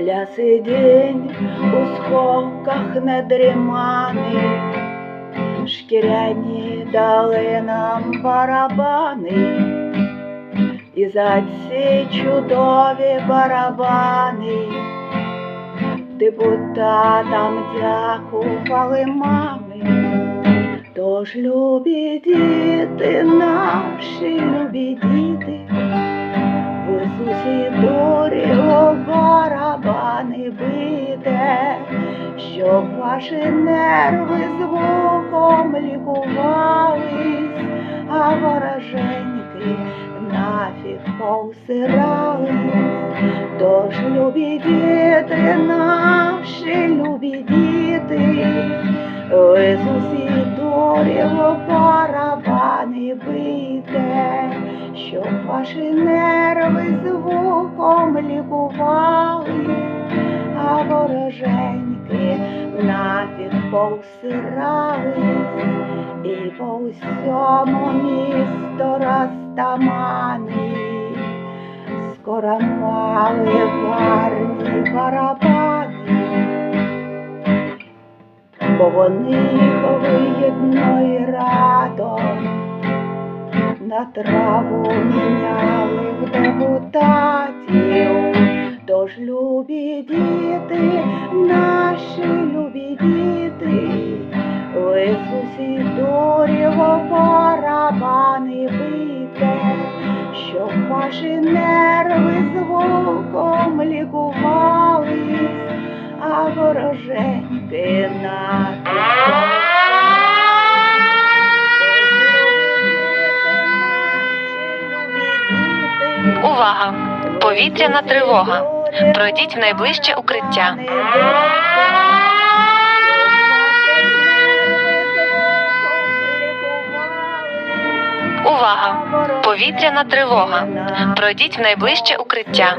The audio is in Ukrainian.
Ляси день у сховках недріманий, шкіряні дали нам барабани, і за ці чудові барабани депутатам дякували мами. Тож любі діти, наші любі діти, ви з усі доріго барабани бите, щоб ваші нерви звуком лікувались, а вороженьки нафіг повсирались. Тож любі діти, наші любі діти, ви з ваші нерви звуком лікували, а вороженьки нафіг повсирались, і по всьому місту розтамани. Скоро мали гарні барабани, бо вони виєдно і радо траву міняли в депутатів. Тож любі діти, наші любі діти, ви з усіх дорів барабани бийте, щоб ваші нерви звуком лікувались, Увага! Повітряна тривога. Пройдіть в найближче укриття. Увага! Повітряна тривога. Пройдіть в найближче укриття.